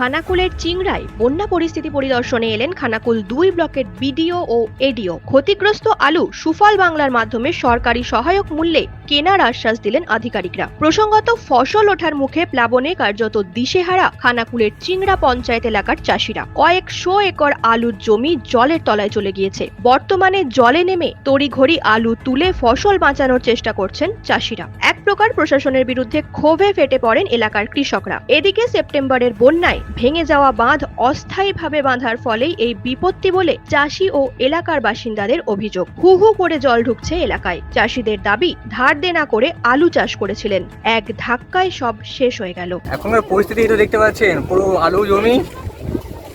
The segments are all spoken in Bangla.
খানাকুলের চিংড়ায় বন্যা পরিস্থিতি পরিদর্শনে এলেন খানাকুল দুই ব্লকের বিডিও ও এডিও। ক্ষতিগ্রস্ত আলু সুফল বাংলার মাধ্যমে সরকারি সহায়ক মূল্যে কেনার আশ্বাস দিলেন আধিকারিকরা। প্রসঙ্গত, ফসল ওঠার মুখে প্লাবনে কার্যত দিশেহারা খানাকুলের চিংড়া পঞ্চায়েত এলাকার চাষিরা। কয়েকশো একর আলুর জমি জলের তলায় চলে গিয়েছে। বর্তমানে জলে নেমে তড়িঘড়ি আলু তুলে ফসল বাঁচানোর চেষ্টা করছেন চাষিরা। প্রকার প্রশাসনের বিরুদ্ধে ক্ষোভে ফেটে পড়েন এলাকার কৃষকরা। এদিকে সেপ্টেম্বরের বন্যায় ভেঙে যাওয়া বাঁধ অস্থায়ীভাবে বাঁধার ফলেই এই বিপত্তি বলে চাষি ও এলাকার বাসিন্দাদের অভিযোগ। হু হু করে জল ঢুকছে এলাকায়। চাষিদের দাবি, ধার দেনা করে আলু চাষ করেছিলেন। এক ধাক্কায় সব শেষ হয়ে গেল। এখনকার পরিস্থিতি তো দেখতে পাচ্ছেন, পুরো আলু জমি,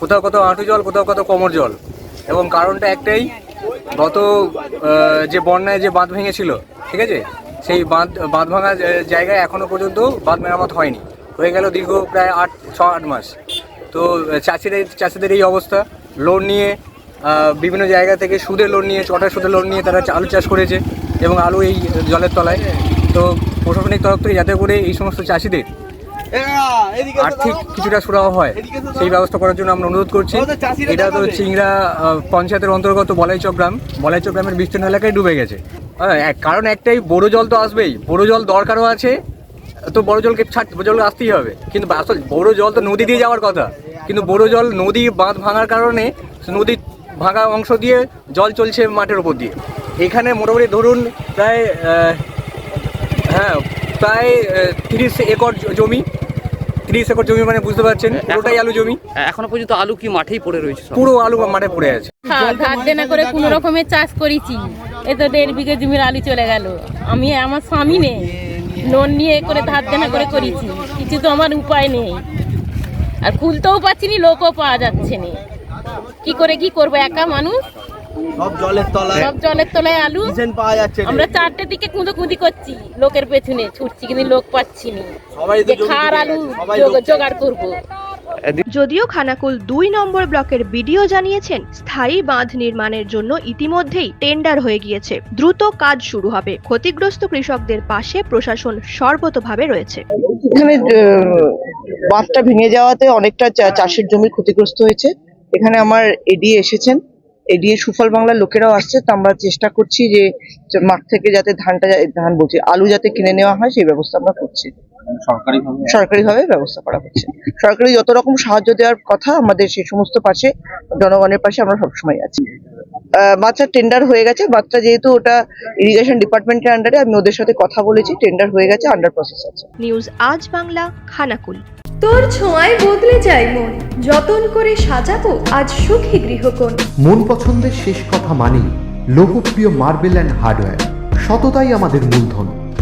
কোথাও কোথাও হাঁটু জল, কোথাও কোথাও কোমর জল। এবং কারণটা একটাই, গত যে বন্যায় যে বাঁধ ভেঙেছিল, ঠিক আছে? সেই বাঁধ বাঁধ ভাঙা জায়গায় এখনও পর্যন্ত বাঁধ মেরামত হয়নি। হয়ে গেল দীর্ঘ প্রায় আট, ছ, আট মাস। তো চাষিদের চাষিদের এই অবস্থা। লোন নিয়ে বিভিন্ন জায়গা থেকে সুদে লোন নিয়ে চটার সুদে লোন নিয়ে তারা আলু চাষ করেছে এবং আলু এই জলের তলায়। তো প্রশাসনিক তরফ থেকে যাতে করে এই সমস্ত চাষিদের আর্থিক কিছুটা সুরাহ হয়। সেই ব্যবস্থা করার জন্য আমরা অনুরোধ করছি। এটা তো চিংড়া পঞ্চায়েতের অন্তর্গত বলাইচক গ্রাম। বলাইচক গ্রামের বিস্তীর্ণ এলাকায় ডুবে গেছে। হ্যাঁ, কারণ একটাই বড় জল তো আসবেই। বড় জল দরকারও আছে। তো বড় জলকে ছাড় বড় জল আসতেই হবে। কিন্তু আসল বড় জল তো নদী দিয়ে যাওয়ার কথা। কিন্তু বড় জল নদী বাঁধ ভাঙার কারণে নদী ভাঙা অংশ দিয়ে জল চলছে মাঠের উপর দিয়ে। এখানে মোটামুটি ধরুন প্রায় হ্যাঁ প্রায় তিরিশ একর জমি। তিরিশ একর জমি মানে বুঝতে পারছেন পুরোটাই আলু জমি। এখনও পর্যন্ত আলু কি মাঠেই পড়ে রয়েছে? পুরো আলু মাঠে পড়ে আছে। হ্যাঁ ধার দেনা করে কোনো রকমের চাষ করেছি। এ তো দেড় বিঘে জমির আলু চলে গেল। আমি আমার স্বামী নেই। লোন নিয়ে এ করে ধার দেনা করে করেছি। কিছু তো আমার উপায় নেই। আর খুলতেও পাচ্ছি নি লোকও পাওয়া যাচ্ছে না। কি করে কি করব একা মানুষ? সব জলের তলায়। সব জলের তলায় আলু। ডিজাইন পাওয়া যাচ্ছে আমরা চারটে দিকে কুঁদো কুঁদি করছি লোকের পেছনে ছুটছি কিন্তু লোক পাচ্ছি না। সবাই তো খার আলু। জোগাড় করব। যদিও খানাকুল দুই নম্বর ব্লকের বিডিও জানিয়েছেন স্থায়ী বাঁধ নির্মাণের জন্য ইতিমধ্যেই টেন্ডার হয়ে গিয়েছে। দ্রুত কাজ শুরু হবে। ক্ষতিগ্রস্ত কৃষকদের পাশে প্রশাসন সর্বতভাবে রয়েছে। এখানে বাঁধটা ভেঙে যাওয়াতে অনেকটা চাষের জমি ক্ষতিগ্রস্ত হয়েছে। এখানে আমার এডিএ এসেছেন। এডিএ সুফল বাংলার লোকেরাও আসছে তো আমরা চেষ্টা করছি যে মাঠ থেকে যাতে ধানটা ধান বলছি আলু যাতে কিনে নেওয়া হয় সেই ব্যবস্থা আমরা করছি। সরকারিভাবে ব্যবস্থা করা হচ্ছে। সরকারি যত রকম সাহায্য দেওয়ার কথা আমাদের সেই সমস্ত পাশে জনগণের পাশে আমরা সবসময় আছি। আহ, বাচ্চার টেন্ডার হয়ে গেছে। বাচ্চা যেহেতু ওটা ইরিগেশন ডিপার্টমেন্টের আন্ডারে আমি ওদের সাথে কথা বলেছি টেন্ডার হয়ে গেছে আন্ডার প্রসেস আছে। নিউজ আজ বাংলা খানাকুল। তোর ছোঁয়ায় বদলে যায় মন। যতন করে সাজাবো আজ সুখী গৃহকোণ। মন পছন্দের শেষ কথা মানি লোকপ্রিয় মার্বেল অ্যান্ড হার্ডওয়্যার সততাই আমাদের মূলধন।